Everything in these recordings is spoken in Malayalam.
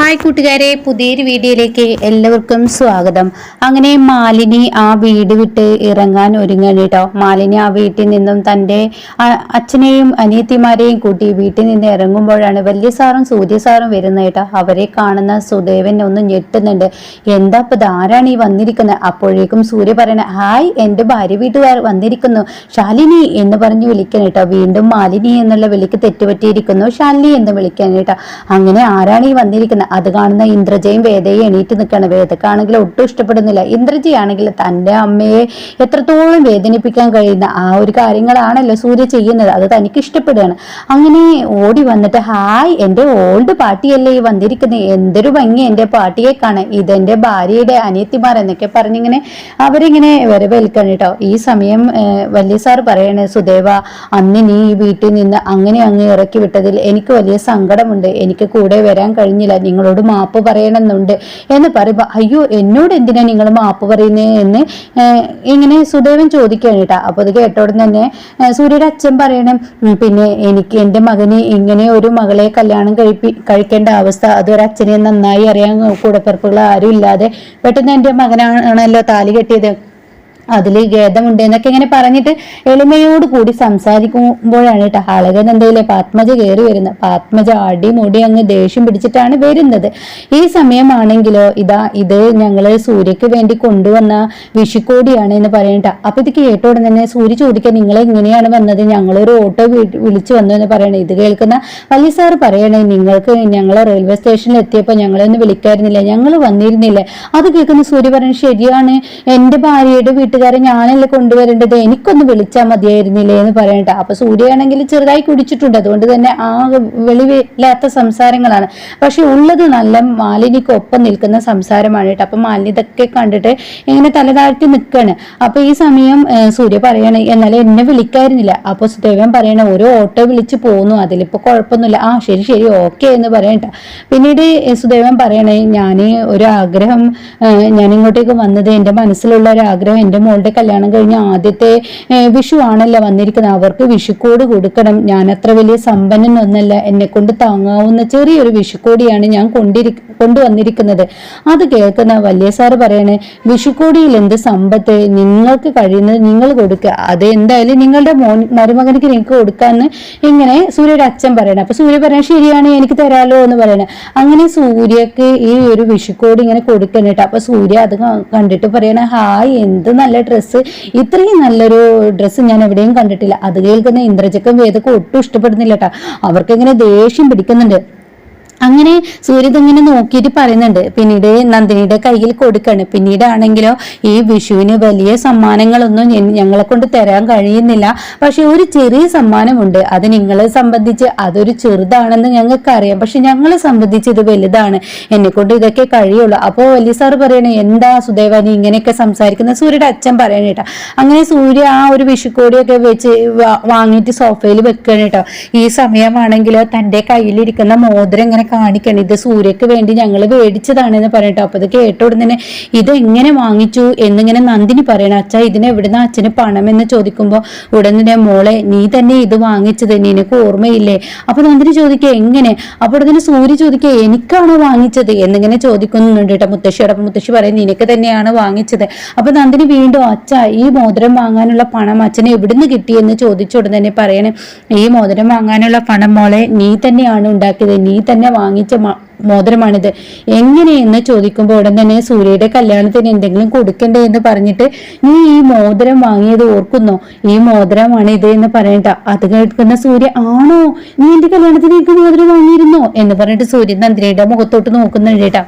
ഹായ് കൂട്ടുകാരെ പുതിയൊരു വീഡിയോയിലേക്ക് എല്ലാവർക്കും സ്വാഗതം. അങ്ങനെ മാലിനി ആ വീട് വിട്ട് ഇറങ്ങാൻ ഒരുങ്ങാൻ കേട്ടോ മാലിനി ആ വീട്ടിൽ നിന്നും തന്റെ അച്ഛനെയും അനിയത്തിമാരെയും കൂട്ടി വീട്ടിൽ നിന്ന് ഇറങ്ങുമ്പോഴാണ് വലിയ സാറും സൂര്യ സാറും വരുന്നത് കേട്ടോ അവരെ കാണുന്ന സുദേവൻ ഒന്ന് ഞെട്ടുന്നുണ്ട്. എന്താ ഇപ്പൊ ആരാണ് ഈ വന്നിരിക്കുന്നത് അപ്പോഴേക്കും സൂര്യ പറയണ ഹായ് എന്റെ ഭാര്യ വീട്ടുകാർ വന്നിരിക്കുന്നു. ശാലിനി എന്ന് പറഞ്ഞ് വിളിക്കണം കേട്ടോ വീണ്ടും മാലിനി എന്നുള്ള വിളിക്ക് തെറ്റുപറ്റിയിരിക്കുന്നു. ശാലിനി എന്ന് വിളിക്കാൻ കേട്ടോ അങ്ങനെ ആരാണ് ഈ വന്നിരിക്കുന്നത് അത് കാണുന്ന ഇന്ദ്രജയും വേദയും എണീറ്റ് നിൽക്കുകയാണ്. വേദക്കാണെങ്കിൽ ഒട്ടും ഇഷ്ടപ്പെടുന്നില്ല. ഇന്ദ്രജയാണെങ്കിൽ തന്റെ അമ്മയെ എത്രത്തോളം വേദനിപ്പിക്കാൻ കഴിയുന്ന ആ ഒരു കാര്യങ്ങളാണല്ലോ സൂര്യ ചെയ്യുന്നത്. അത് തനിക്ക് ഇഷ്ടപ്പെടുകയാണ്. അങ്ങനെ ഓടി വന്നിട്ട് ഹായ് എന്റെ ഓൾഡ് പാർട്ടിയല്ലേ ഈ വന്നിരിക്കുന്നത് എന്തൊരു ഭംഗി എന്റെ പാർട്ടിയെ കാണാൻ ഇതെന്റെ ഭാര്യയുടെ അനിയത്തിമാർ എന്നൊക്കെ പറഞ്ഞിങ്ങനെ അവരിങ്ങനെ വരവേൽക്കണം കേട്ടോ. ഈ സമയം വലിയ സാർ പറയണേ സുദേവ അന്ന് നീ ഈ വീട്ടിൽ നിന്ന് അങ്ങനെ അങ്ങ് ഇറക്കി വിട്ടതിൽ എനിക്ക് വലിയ സങ്കടമുണ്ട്. എനിക്ക് കൂടെ വരാൻ കഴിഞ്ഞില്ല. നിങ്ങളോട് മാപ്പ് പറയണമെന്നുണ്ട് എന്ന് പറയുമ്പോൾ അയ്യോ എന്നോട് എന്തിനാ നിങ്ങൾ മാപ്പ് പറയുന്നത് എന്ന് ഇങ്ങനെ സുദേവൻ ചോദിക്കുകയാണ് കേട്ടോ. അപ്പോൾ അത് കേട്ടോടെ തന്നെ സൂര്യയുടെ അച്ഛൻ പറയണം പിന്നെ എനിക്ക് എന്റെ മകന് ഇങ്ങനെ ഒരു മകളെ കല്യാണം കഴിപ്പി കഴിക്കേണ്ട അവസ്ഥ അതൊരു അച്ഛനെ നന്നായി അറിയാൻ കൂടപ്പിറപ്പുകൾ ആരും ഇല്ലാതെ പെട്ടെന്ന് എന്റെ മകനാണല്ലോ താലി കെട്ടിയത്. അതിൽ ഖേദമുണ്ട് എന്നൊക്കെ ഇങ്ങനെ പറഞ്ഞിട്ട് എളിമയോട് കൂടി സംസാരിക്കുമ്പോഴാണ് കേട്ടോ അളകനന്ദയിലെ പാത്മജ കയറി വരുന്നത്. പാത്മജ അടിമുടി അങ്ങ് ദേഷ്യം പിടിച്ചിട്ടാണ് വരുന്നത്. ഈ സമയമാണെങ്കിലോ ഇതാ ഇത് ഞങ്ങൾ സൂര്യക്ക് വേണ്ടി കൊണ്ടുവന്ന വിഷുക്കോടിയാണ് എന്ന് പറയണ്ട അപ്പൊ ഇത് കേട്ടോടെ തന്നെ സൂര്യ ചോദിക്കാൻ നിങ്ങൾ എങ്ങനെയാണ് വന്നത്? ഞങ്ങളൊരു ഓട്ടോ വിളിച്ചു വന്നു എന്ന് പറയണേ ഇത് കേൾക്കുന്ന വലിയ സാർ പറയണേ നിങ്ങൾക്ക് ഞങ്ങൾ റെയിൽവേ സ്റ്റേഷനിൽ എത്തിയപ്പോൾ ഞങ്ങളൊന്ന് വിളിക്കായിരുന്നില്ല. ഞങ്ങൾ വന്നിരുന്നില്ല. അത് കേൾക്കുന്ന സൂര്യ പറഞ്ഞു ശരിയാണ്. എന്റെ ഭാര്യയുടെ വീട്ടുകാരെ ഞാനല്ലേ കൊണ്ടുവരേണ്ടത്? എനിക്കൊന്ന് വിളിച്ചാൽ മതിയായിരുന്നില്ലേ എന്ന് പറയണ്ട. അപ്പൊ സൂര്യയാണെങ്കിൽ ചെറുതായി കുടിച്ചിട്ടുണ്ട്. അതുകൊണ്ട് തന്നെ ആ വെളിവില്ലാത്ത സംസാരങ്ങളാണ്. പക്ഷെ ഉള്ളത് നല്ല മാലിനിക്കൊപ്പം നിൽക്കുന്ന സംസാരമാണ് കേട്ടോ. അപ്പൊ മാലിനി ഇതൊക്കെ കണ്ടിട്ട് ഇങ്ങനെ തലതാഴ്ത്തി നിൽക്കാണ് അപ്പൊ ഈ സമയം സൂര്യ പറയണ എന്നാലും എന്നെ വിളിക്കായിരുന്നില്ല. അപ്പൊ സുദേവൻ പറയണ ഒരു ഓട്ടോ വിളിച്ച് പോന്നു. അതിലിപ്പോ കുഴപ്പമൊന്നുമില്ല. ആ ശരി ശരി. ഓക്കെ എന്ന് പറയണ്ട. പിന്നീട് സുദേവൻ പറയണേ ഞാൻ ഒരു ആഗ്രഹം ഞാൻ ഇങ്ങോട്ടേക്ക് വന്നത് എന്റെ മനസ്സിലുള്ള ഒരു ആഗ്രഹം എന്റെ മോളുടെ കല്യാണം കഴിഞ്ഞ ആദ്യത്തെ വിഷു ആണല്ലോ വന്നിരിക്കുന്നത്. അവർക്ക് വിഷുക്കോട് കൊടുക്കണം. ഞാൻ അത്ര വലിയ സമ്പന്നനൊന്നല്ല. എന്നെ കൊണ്ട് താങ്ങാവുന്ന ചെറിയൊരു വിഷുക്കോടിയാണ് ഞാൻ കൊണ്ടിരി കൊണ്ടുവന്നിരിക്കുന്നത്. അത് കേൾക്കുന്ന വലിയ സാറ് പറയണേ വിഷുക്കോടിയിൽ എന്ത് സമ്പത്ത്? നിങ്ങൾക്ക് കഴിയുന്നത് നിങ്ങൾ കൊടുക്കുക. അത് എന്തായാലും നിങ്ങളുടെ മോൻ മരുമകനിക്ക് നിങ്ങൾക്ക് കൊടുക്കാന്ന് ഇങ്ങനെ സൂര്യയുടെ അച്ഛൻ പറയണം. അപ്പൊ സൂര്യ പറയണ ശരിയാണ് എനിക്ക് തരാലോ എന്ന് പറയണ. അങ്ങനെ സൂര്യക്ക് ഈ ഒരു വിഷുക്കോടി ഇങ്ങനെ കൊടുക്കണം കേട്ടോ അപ്പൊ സൂര്യ അത് കണ്ടിട്ട് പറയണ ഹായ് എന്ത് നല്ല ഡ്രസ്സ് ഇത്രയും നല്ലൊരു ഡ്രസ്സ് ഞാൻ എവിടെയും കണ്ടിട്ടില്ല. അത് കേൾക്കുന്ന ഇന്ദ്രജക്കും വേദക്കും ഒട്ടും ഇഷ്ടപ്പെടുന്നില്ല കേട്ടോ അവർക്ക് ഇങ്ങനെ ദേഷ്യം പിടിക്കുന്നുണ്ട്. അങ്ങനെ സൂര്യത് ഇങ്ങനെ നോക്കിയിട്ട് പറയുന്നുണ്ട് പിന്നീട് നന്ദിനിയുടെ കയ്യിൽ കൊടുക്കാണ്. പിന്നീടാണെങ്കിലോ ഈ വിഷുവിന് വലിയ സമ്മാനങ്ങളൊന്നും ഞങ്ങളെ കൊണ്ട് തരാൻ കഴിയുന്നില്ല. പക്ഷെ ഒരു ചെറിയ സമ്മാനമുണ്ട്. അത് നിങ്ങളെ സംബന്ധിച്ച് അതൊരു ചെറുതാണെന്ന് ഞങ്ങൾക്ക് അറിയാം പക്ഷെ ഞങ്ങളെ സംബന്ധിച്ച് ഇത് വലുതാണ്. എന്നെ കൊണ്ട് ഇതൊക്കെ കഴിയുള്ളൂ. അപ്പോൾ വലിയ സാർ പറയണേ എന്താ സുദേവാനി ഇങ്ങനെയൊക്കെ സംസാരിക്കുന്നത് സൂര്യയുടെ അച്ഛൻ പറയണ കേട്ടോ അങ്ങനെ സൂര്യ ആ ഒരു വിഷുക്കോടിയൊക്കെ വെച്ച് വാങ്ങിയിട്ട് സോഫയിൽ വെക്കണം കേട്ടോ. ഈ സമയമാണെങ്കിലോ തന്റെ കയ്യിലിരിക്കുന്ന മോതിരം ഇങ്ങനെ കാണിക്കണം ഇത് സൂര്യക്ക് വേണ്ടി ഞങ്ങൾ മേടിച്ചതാണ് എന്ന് പറയട്ടോ. അപ്പൊ ഇത് കേട്ട ഉടനെ ഇത് എങ്ങനെ വാങ്ങിച്ചു എന്നിങ്ങനെ നന്ദിനി പറയണം അച്ഛാ ഇതിന് എവിടുന്ന അച്ഛന് പണം എന്ന് ചോദിക്കുമ്പോൾ ഉടനെ മോളെ നീ തന്നെ ഇത് വാങ്ങിച്ചത് നിനക്ക് ഓർമ്മയില്ലേ? അപ്പൊ നന്ദിനി ചോദിക്കുക എങ്ങനെ? അപ്പോൾ ഉടനെ സൂര്യ ചോദിക്കുക എനിക്കാണോ വാങ്ങിച്ചത്? എന്നിങ്ങനെ ചോദിക്കുന്നുണ്ട് കേട്ടോ മുത്തശ്ശിയോട് അപ്പൊ മുത്തശ്ശി പറയും നിനക്ക് തന്നെയാണ് വാങ്ങിച്ചത്. അപ്പൊ നന്ദിനി വീണ്ടും അച്ഛ ഈ മോതിരം വാങ്ങാനുള്ള പണം അച്ഛന് എവിടുന്ന് കിട്ടിയെന്ന് ചോദിച്ചു ഉടനെ പറയണേ ഈ മോതിരം വാങ്ങാനുള്ള പണം മോളെ നീ തന്നെയാണ് ഉണ്ടാക്കിയത്. നീ തന്നെ വാങ്ങിച്ച മോതിരമാണിത്. എങ്ങനെയെന്ന് ചോദിക്കുമ്പോൾ ഉടൻ തന്നെ സൂര്യയുടെ കല്യാണത്തിന് എന്തെങ്കിലും കൊടുക്കണ്ടേ എന്ന് പറഞ്ഞിട്ട് നീ ഈ മോതിരം വാങ്ങിയത് ഓർക്കുന്നോ? ഈ മോതിരമാണ് ഇത് എന്ന് പറയണ്ട അത് കേൾക്കുന്ന സൂര്യ ആണോ? നീ എന്റെ കല്യാണത്തിന് എനിക്ക് മോതിരം വാങ്ങിയിരുന്നോ? എന്ന് പറഞ്ഞിട്ട് സൂര്യൻ നന്ദിനിയുടെ മുഖത്തോട്ട് നോക്കുന്നുണ്ട് കേട്ടാ.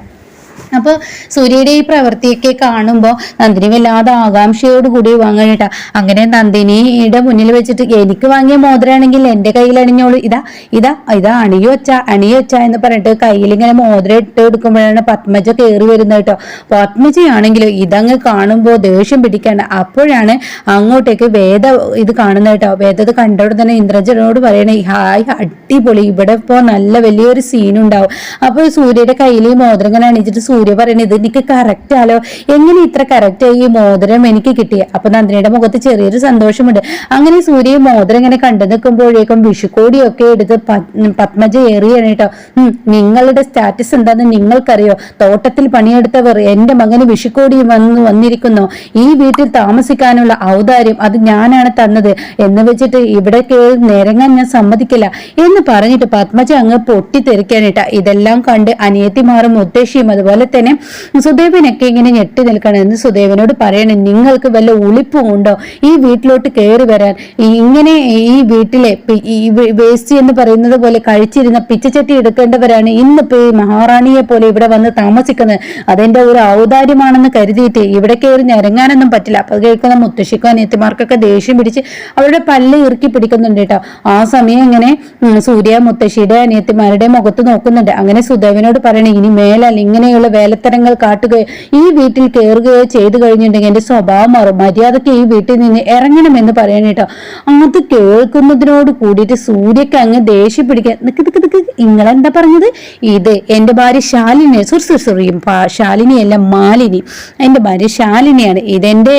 അപ്പോൾ സൂര്യയുടെ ഈ പ്രവൃത്തിയൊക്കെ കാണുമ്പോൾ നന്ദിനി വല്ലാതെ ആകാംക്ഷയോട് കൂടി വാങ്ങാനിട്ട അങ്ങനെ നന്ദിനിയുടെ മുന്നിൽ വെച്ചിട്ട് എനിക്ക് വാങ്ങിയ മോതിരാണെങ്കിൽ എന്റെ കയ്യിൽ അണിഞ്ഞോളൂ. ഇതാ ഇതാ ഇതാ അണിയോ വെച്ച അണിയോ വെച്ച എന്ന് പറഞ്ഞിട്ട് കയ്യിൽ ഇങ്ങനെ മോതിരം ഇട്ട് കൊടുക്കുമ്പോഴാണ് പത്മജ കയറി വരുന്നത് കേട്ടോ. പത്മജയാണെങ്കിലും ഇതങ്ങ് കാണുമ്പോൾ ദേഷ്യം പിടിക്കാണ് അപ്പോഴാണ് അങ്ങോട്ടേക്ക് വേദ ഇത് കാണുന്നത് കേട്ടോ. വേദ ഇത് കണ്ടോട് തന്നെ ഇന്ദ്രജനോട് പറയണേ ഹായ് അടിപൊളി. ഇവിടെ ഇപ്പോ നല്ല വലിയൊരു സീൻ ഉണ്ടാവും. അപ്പോൾ സൂര്യയുടെ കയ്യിൽ ഈ മോതിരം ഇങ്ങനെ അണിച്ചിട്ട് സൂര്യ സൂര്യ പറയണത് ഇത് എനിക്ക് കറക്റ്റ് ആലോ? എങ്ങനെ ഇത്ര കറക്റ്റ് ഈ മോതിരം എനിക്ക് കിട്ടിയ അപ്പൊ നന്ദിനിയുടെ മുഖത്ത് ചെറിയൊരു സന്തോഷമുണ്ട്. അങ്ങനെ സൂര്യ മോതിരം ഇങ്ങനെ കണ്ടു നിൽക്കുമ്പോഴേക്കും വിഷുക്കോടിയൊക്കെ എടുത്ത് പത്മജ ഏറിയാണ് കേട്ടോ നിങ്ങളുടെ സ്റ്റാറ്റസ് എന്താന്ന് നിങ്ങൾക്കറിയോ? തോട്ടത്തിൽ പണിയെടുത്തവർ എന്റെ മകന് വിഷുക്കോടി വന്നു വന്നിരിക്കുന്നു. ഈ വീട്ടിൽ താമസിക്കാനുള്ള ഔദാര്യം അത് ഞാനാണ് തന്നത്. എന്ന് വെച്ചിട്ട് ഇവിടെ നിരങ്ങാൻ ഞാൻ സമ്മതിക്കില്ല. എന്ന് പറഞ്ഞിട്ട് പത്മജ അങ്ങ് പൊട്ടിത്തെറിക്കാനിട്ട ഇതെല്ലാം കണ്ട് അനിയത്തിമാറും മുത്തശ്ശിയും അതുപോലെ തന്നെ സുദേവനൊക്കെ ഇങ്ങനെ ഞെട്ടി നിൽക്കണമെന്ന് സുദേവനോട് പറയണം. നിങ്ങൾക്ക് വല്ല ഉളിപ്പും ഉണ്ടോ? ഈ വീട്ടിലോട്ട് കയറി വരാൻ. ഇങ്ങനെ ഈ വീട്ടിലെ വേസ്റ്റ് എന്ന് പറയുന്നത് പോലെ കഴിച്ചിരുന്ന പിച്ചച്ചട്ടി എടുക്കേണ്ടവരാണ് ഇന്നിപ്പോ ഈ മഹാറാണിയെ പോലെ ഇവിടെ വന്ന് താമസിക്കുന്നത്. അതെന്റെ ഒരു ഔദാര്യമാണെന്ന് കരുതിയിട്ട് ഇവിടെ കയറി ഞരങ്ങാനൊന്നും പറ്റില്ല. അപ്പൊ കേൾക്കുന്ന മുത്തശ്ശിക്കും അനിയത്തിമാർക്കൊക്കെ ദേഷ്യം പിടിച്ച് അവരുടെ പല്ല് ഇറുക്കി പിടിക്കുന്നുണ്ട് കേട്ടോ. ആ സമയം ഇങ്ങനെ സൂര്യ മുത്തശ്ശിയുടെ അനിയത്തിമാരുടെ മുഖത്ത് നോക്കുന്നുണ്ട്. അങ്ങനെ സുദേവനോട് പറയണേ ഇനി മേലല്ല ഇങ്ങനെയുള്ള വേലത്തരങ്ങൾ കാട്ടുകയോ ഈ വീട്ടിൽ കയറുകയോ ചെയ്തു കഴിഞ്ഞിട്ടുണ്ടെങ്കിൽ എന്റെ സ്വഭാവം മാറും. മര്യാദയ്ക്ക് ഈ വീട്ടിൽ നിന്ന് ഇറങ്ങണമെന്ന് പറയാനേട്ടോ അത് കേൾക്കുന്നതിനോട് കൂടിയിട്ട് സൂര്യക്ക് അങ്ങ് ദേഷ്യം പിടിക്കാൻ നിക്ക് നിക്ക് നിക്ക് നിങ്ങളെന്താ പറഞ്ഞത്? ഇത് എന്റെ ഭാര്യ ശാലിനി സോറി സോറി സോറി ശാലിനിയല്ല മാലിനി. എന്റെ ഭാര്യ ശാലിനിയാണ്. ഇതെന്റെ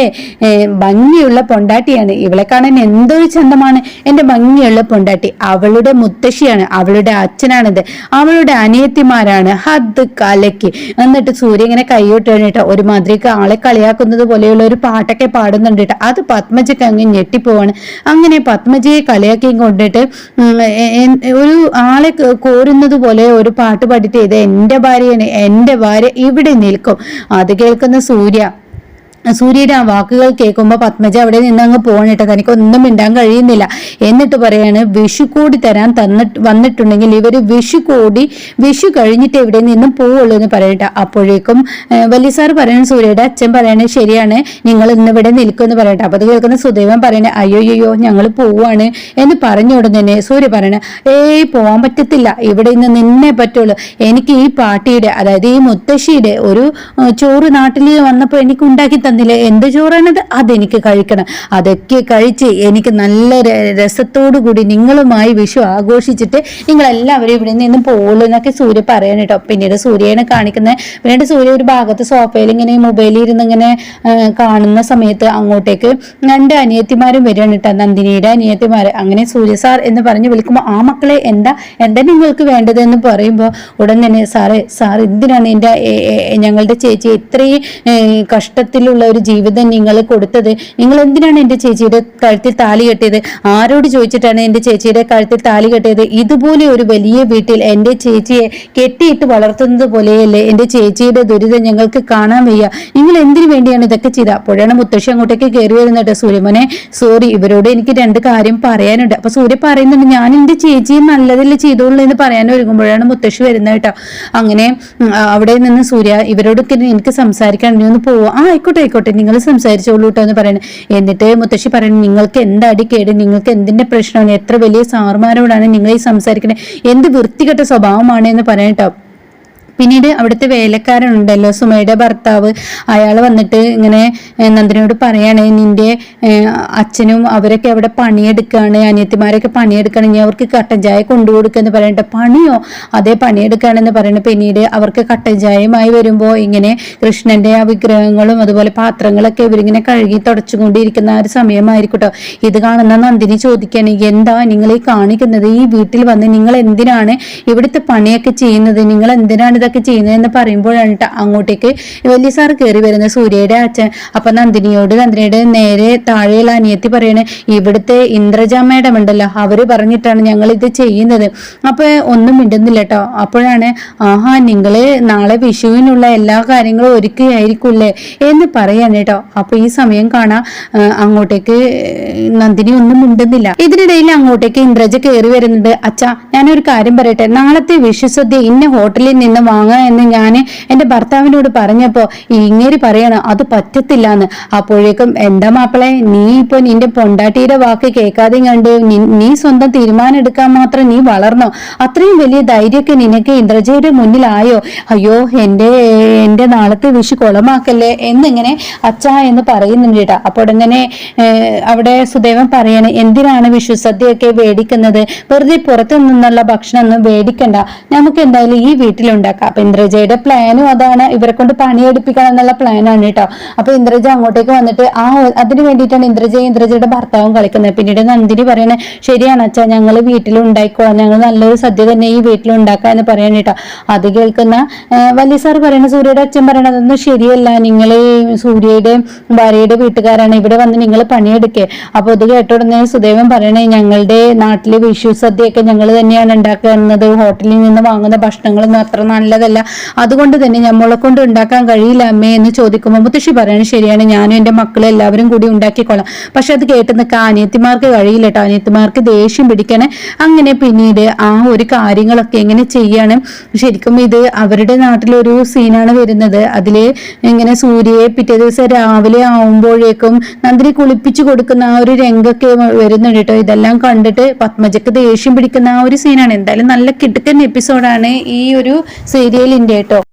ഏഹ്, ഭംഗിയുള്ള പൊണ്ടാട്ടിയാണ്. ഇവളെ കാണാൻ എന്തൊരു ചന്തമാണ്. എന്റെ ഭംഗിയുള്ള പൊണ്ടാട്ടി. അവളുടെ മുത്തശ്ശിയാണ്. അവളുടെ അച്ഛനാണിത്. അവളുടെ അനിയത്തിമാരാണ്. ഹദ് കലക്കി. എന്നിട്ട് സൂര്യ ഇങ്ങനെ കൈവിട്ടാണ് കേട്ടോ ഒരുമാതിരിക്ക് ആളെ കളിയാക്കുന്നത് പോലെയുള്ള ഒരു പാട്ടൊക്കെ പാടുന്നുണ്ട് കേട്ടോ. അത് പത്മജയ്ക്ക് അങ്ങ് ഞെട്ടിപ്പോവാണ്. അങ്ങനെ പത്മജയെ കളിയാക്കിയും കൊണ്ടിട്ട് ഒരു ആളെ കോരുന്നത് പോലെ ഒരു പാട്ട് പാടിയിട്ട് ഇത് എന്റെ ഭാര്യയാണ് എന്റെ ഭാര്യ ഇവിടെ നിൽക്കും. അത് കേൾക്കുന്ന സൂര്യ സൂര്യയുടെ ആ വാക്കുകൾ കേൾക്കുമ്പോൾ പത്മജ അവിടെ നിന്ന് അങ്ങ് പോകണിട്ട് തനിക്കൊന്നും മിണ്ടാൻ കഴിയുന്നില്ല. എന്നിട്ട് പറയാണ് വിഷു കൂടി തരാൻ തന്നിട്ട് വന്നിട്ടുണ്ടെങ്കിൽ ഇവർ വിഷു കൂടി വിഷു കഴിഞ്ഞിട്ട് എവിടെ നിന്നും പോവുള്ളൂ എന്ന് പറയട്ടെ അപ്പോഴേക്കും വലിയ സാർ പറയണ സൂര്യയുടെ അച്ഛൻ പറയണേ ശരിയാണ് നിങ്ങൾ ഇന്ന് ഇവിടെ നിൽക്കുമെന്ന് പറയട്ടെ അപ്പോൾ അത് കേൾക്കുന്ന സുദൈവൻ പറയണേ അയ്യോ അയ്യോ ഞങ്ങൾ പോവാണ് എന്ന് പറഞ്ഞു ഉടനെ സൂര്യ പറയണേ ഏയ് പോവാൻ പറ്റത്തില്ല. ഇവിടെ ഇന്ന് നിന്നെ പറ്റുള്ളൂ. എനിക്ക് ഈ പാട്ടിയുടെ അതായത് ഈ മുത്തശ്ശിയുടെ ഒരു ചോറ് നാട്ടിൽ വന്നപ്പോൾ എനിക്ക് ഉണ്ടാക്കി തന്നില്ലേ എന്ത് ചോറാണത്? അതെനിക്ക് കഴിക്കണം. അതൊക്കെ കഴിച്ച് എനിക്ക് നല്ല രസത്തോടു കൂടി നിങ്ങളുമായി വിഷു ആഘോഷിച്ചിട്ട് നിങ്ങളെല്ലാവരും ഇവിടെ നിന്ന് പോകുള്ളൂ എന്നൊക്കെ സൂര്യ പറയണം കേട്ടോ. പിന്നീട് സൂര്യനെ കാണിക്കുന്നത്. പിന്നീട് സൂര്യ ഒരു ഭാഗത്ത് സോഫയിൽ ഇങ്ങനെ മൊബൈലിൽ ഇരുന്ന് ഇങ്ങനെ കാണുന്ന സമയത്ത് അങ്ങോട്ടേക്ക് രണ്ട് അനിയത്തിമാരും വരികയാണ് കേട്ടോ. നന്ദിനിയുടെ അനിയത്തിമാർ അങ്ങനെ സൂര്യ സാർ എന്ന് പറഞ്ഞ് വിളിക്കുമ്പോൾ ആ മക്കളെ എന്താ എന്താ നിങ്ങൾക്ക് വേണ്ടത്? എന്ന് പറയുമ്പോൾ ഉടൻ തന്നെ സാറേ സാർ എന്തിനാണ് എന്റെ ഞങ്ങളുടെ ചേച്ചി ഇത്രയും ഏ, കഷ്ടത്തിലുള്ള ഒരു ജീവിതം നിങ്ങൾ കൊടുത്തത്. നിങ്ങൾ എന്തിനാണ് എന്റെ ചേച്ചിയുടെ കഴുത്തിൽ താലി കെട്ടിയത്? ആരോട് ചോദിച്ചിട്ടാണ് എന്റെ ചേച്ചിയുടെ കഴുത്തിൽ താലി കെട്ടിയത്? ഇതുപോലെ ഒരു വലിയ വീട്ടിൽ എന്റെ ചേച്ചിയെ കെട്ടിയിട്ട് വളർത്തുന്നത് പോലെയല്ലേ എന്റെ ചേച്ചിയുടെ ദുരിതം ഞങ്ങൾക്ക് കാണാൻ വയ്യ. നിങ്ങൾ എന്തിനു വേണ്ടിയാണ് ഇതൊക്കെ ചെയ്ത അപ്പോഴാണ് മുത്തശ്ശി അങ്ങോട്ടേക്ക് കയറി വരുന്നുണ്ട് സൂര്യമോനെ. സോറി ഇവരോട് എനിക്ക് രണ്ട് കാര്യം പറയാനുണ്ട്. അപ്പൊ സൂര്യ പറയുന്നുണ്ട് ഞാൻ എന്റെ ചേച്ചിയെ നല്ലതിൽ ചെയ്തോളൂ എന്ന് പറയാൻ ഒരുങ്ങുമ്പോഴാണ് മുത്തശ്ശി വരുന്നത് കേട്ടോ. അങ്ങനെ അവിടെ നിന്ന് സൂര്യ ഇവരോടൊക്കെ എനിക്ക് സംസാരിക്കാൻ ഒന്ന് പോവാ. ആ ആയിക്കോട്ടെ. ആയിക്കോട്ടെ നിങ്ങൾ സംസാരിച്ചോളൂ കേട്ടോ എന്ന് പറയണേ. എന്നിട്ട് മുത്തശ്ശി പറയുന്നു നിങ്ങൾക്ക് എന്താ കേട്? നിങ്ങൾക്ക് എന്തിന്റെ പ്രശ്നമാണ്? എത്ര വലിയ സാറുമാരോടാണ് നിങ്ങൾ ഈ സംസാരിക്കുന്നത് എന്ത് വൃത്തികെട്ട സ്വഭാവമാണ്? എന്ന് പറയട്ടോ പിന്നീട് അവിടുത്തെ വേലക്കാരനുണ്ടല്ലോ സുമയുടെ ഭർത്താവ്. അയാൾ വന്നിട്ട് ഇങ്ങനെ നന്ദിനോട് പറയാണ് നിന്റെ അച്ഛനും അവരൊക്കെ അവിടെ പണിയെടുക്കുകയാണ് അനിയത്തിമാരൊക്കെ പണിയെടുക്കുകയാണ് ഇനി അവർക്ക് കട്ടൻ ചായ കൊണ്ടുകൊടുക്കുക എന്ന് പറയട്ടെ പണിയോ? അതേ പണിയെടുക്കുകയാണെന്ന് പറയുന്നത് പിന്നീട് അവർക്ക് കട്ടൻ ചായയുമായി വരുമ്പോൾ ഇങ്ങനെ കൃഷ്ണന്റെ ആ വിഗ്രഹങ്ങളും അതുപോലെ പാത്രങ്ങളൊക്കെ ഇവരിങ്ങനെ കഴുകി തുടച്ചുകൊണ്ടിരിക്കുന്ന ആ ഒരു സമയമായിരിക്കട്ടോ. ഇത് കാണുന്ന നന്ദിനി ചോദിക്കുകയാണ് എന്താ നിങ്ങൾ ഈ കാണിക്കുന്നത്? ഈ വീട്ടിൽ വന്ന് നിങ്ങൾ എന്തിനാണ് ഇവിടുത്തെ പണിയൊക്കെ ചെയ്യുന്നത്? നിങ്ങൾ എന്തിനാണ് ഇതൊക്കെ ചെയ്യുന്നതെന്ന് പറയുമ്പോഴാണ് ട്ടോ അങ്ങോട്ടേക്ക് വലിയ സാർ കയറി വരുന്നത്. സൂര്യയുടെ അച്ഛൻ. അപ്പൊ നന്ദിനിയോട് നന്ദിനിയുടെ നേരെ താഴെയുള്ള അനിയത്തി പറയണേ ഇവിടുത്തെ ഇന്ദ്രജ മേഡം ഉണ്ടല്ലോ. അവർ പറഞ്ഞിട്ടാണ് ഞങ്ങൾ ഇത് ചെയ്യുന്നത്. അപ്പൊ ഒന്നും മിണ്ടുന്നില്ല കേട്ടോ അപ്പോഴാണ് ആഹാ നിങ്ങൾ നാളെ വിഷുവിനുള്ള എല്ലാ കാര്യങ്ങളും ഒരുക്കുകയായിരിക്കൂല്ലേ? എന്ന് പറയാണ് കേട്ടോ അപ്പൊ ഈ സമയം കാണാ അങ്ങോട്ടേക്ക് നന്ദിനി ഒന്നും മിണ്ടുന്നില്ല. ഇതിനിടയിൽ അങ്ങോട്ടേക്ക് ഇന്ദ്രജ കയറി വരുന്നുണ്ട്. അച്ഛാ ഞാനൊരു കാര്യം പറയട്ടെ. നാളത്തെ വിഷുസദ്യ ഇന്ന ഹോട്ടലിൽ നിന്ന് വാങ്ങാം എന്ന് ഞാൻ എന്റെ ഭർത്താവിനോട് പറഞ്ഞപ്പോൾ ഇങ്ങേര് പറയണം അത് പറ്റത്തില്ല എന്ന് അപ്പോഴേക്കും എന്താ മാപ്പിളെ നീ ഇപ്പൊ നിന്റെ പൊണ്ടാട്ടിയുടെ വാക്ക് കേൾക്കാതെ കണ്ട് നീ സ്വന്തം തീരുമാനം എടുക്കാൻ മാത്രം നീ വളർന്നോ? അത്രയും വലിയ ധൈര്യമൊക്കെ നിനക്ക് ഇന്ദ്രജയുടെ മുന്നിലായോ? അയ്യോ എന്റെ എന്റെ നാളത്തെ വിഷു കുളമാക്കല്ലേ? എന്നിങ്ങനെ അച്ഛാ എന്ന് പറയുന്നുണ്ട് കേട്ടോ. അപ്പോൾ ഇങ്ങനെ അവിടെ സുദേവൻ പറയണേ എന്തിനാണ് വിഷു സദ്യയൊക്കെ വേടിക്കുന്നത്? വെറുതെ പുറത്തു നിന്നുള്ള ഭക്ഷണം ഒന്നും വേടിക്കണ്ട. നമുക്ക് എന്തായാലും ഈ വീട്ടിലുണ്ടാക്കാം. അപ്പൊ ഇന്ദ്രജയുടെ പ്ലാനും അതാണ്. ഇവരെ കൊണ്ട് പണിയെടുപ്പിക്കണം എന്നുള്ള പ്ലാനാണ് കേട്ടോ അപ്പൊ ഇന്ദ്രജ അങ്ങോട്ടേക്ക് വന്നിട്ട് ആ അതിന് വേണ്ടിയിട്ടാണ് ഇന്ദ്രജ ഇന്ദ്രജയുടെ ഭർത്താവും കളിക്കുന്നത്. പിന്നീട് നന്ദിനി പറയണേ ശരിയാണ് അച്ഛാ ഞങ്ങൾ വീട്ടിൽ ഉണ്ടായിക്കോളാം ഞങ്ങൾ നല്ലൊരു സദ്യ തന്നെ ഈ വീട്ടിൽ ഉണ്ടാക്കാം എന്ന് പറയണ കേട്ടോ അത് കേൾക്കുന്ന വലിയ സാർ പറയണ സൂര്യയുടെ അച്ഛൻ പറയണതൊന്നും ശരിയല്ല. നിങ്ങൾ സൂര്യയുടെ ഭാര്യയുടെ വീട്ടുകാരാണ്. ഇവിടെ വന്ന് നിങ്ങൾ പണിയെടുക്കേ. അപ്പൊ കേട്ട കേട്ടോടുന്ന സുദേവൻ പറയണേ ഞങ്ങളുടെ നാട്ടിലെ വിഷു സദ്യയൊക്കെ ഞങ്ങൾ തന്നെയാണ് ഉണ്ടാക്കുന്നത് ഹോട്ടലിൽ നിന്ന് വാങ്ങുന്ന ഭക്ഷണങ്ങളൊന്നും അത്ര നല്ലതല്ല. അതുകൊണ്ട് തന്നെ നമ്മളെ കൊണ്ട് ഉണ്ടാക്കാൻ കഴിയില്ല അമ്മേ എന്ന് ചോദിക്കുമ്പോൾ മുത്തശ്ശി പറയാണ് ശരിയാണ് ഞാനും എന്റെ മക്കളും എല്ലാവരും കൂടി ഉണ്ടാക്കിക്കൊള്ളാം പക്ഷെ അത് കേട്ട് നിൽക്കാൻ അനിയത്തിമാർക്ക് കഴിയില്ല കേട്ടോ അനിയത്തിമാർക്ക് ദേഷ്യം പിടിക്കണേ. അങ്ങനെ പിന്നീട് ആ ഒരു കാര്യങ്ങളൊക്കെ എങ്ങനെ ചെയ്യാണ്? ശരിക്കും ഇത് അവരുടെ നാട്ടിലൊരു സീനാണ് വരുന്നത്. അതിൽ ഇങ്ങനെ സൂര്യയെ പിറ്റേ ദിവസം രാവിലെ ആവുമ്പോഴേക്കും നന്ദിനി കുളിപ്പിച്ചു കൊടുക്കുന്ന ആ ഒരു രംഗൊക്കെ വരുന്നുണ്ട് കേട്ടോ ഇതെല്ലാം കണ്ടിട്ട് പത്മജക്ക് ദേഷ്യം പിടിക്കുന്ന ആ ഒരു സീനാണ് എന്തായാലും നല്ല കിടുക്കൻ എപ്പിസോഡാണ് ഈ ഒരു സീരിയലിന്റെ കേട്ടോ.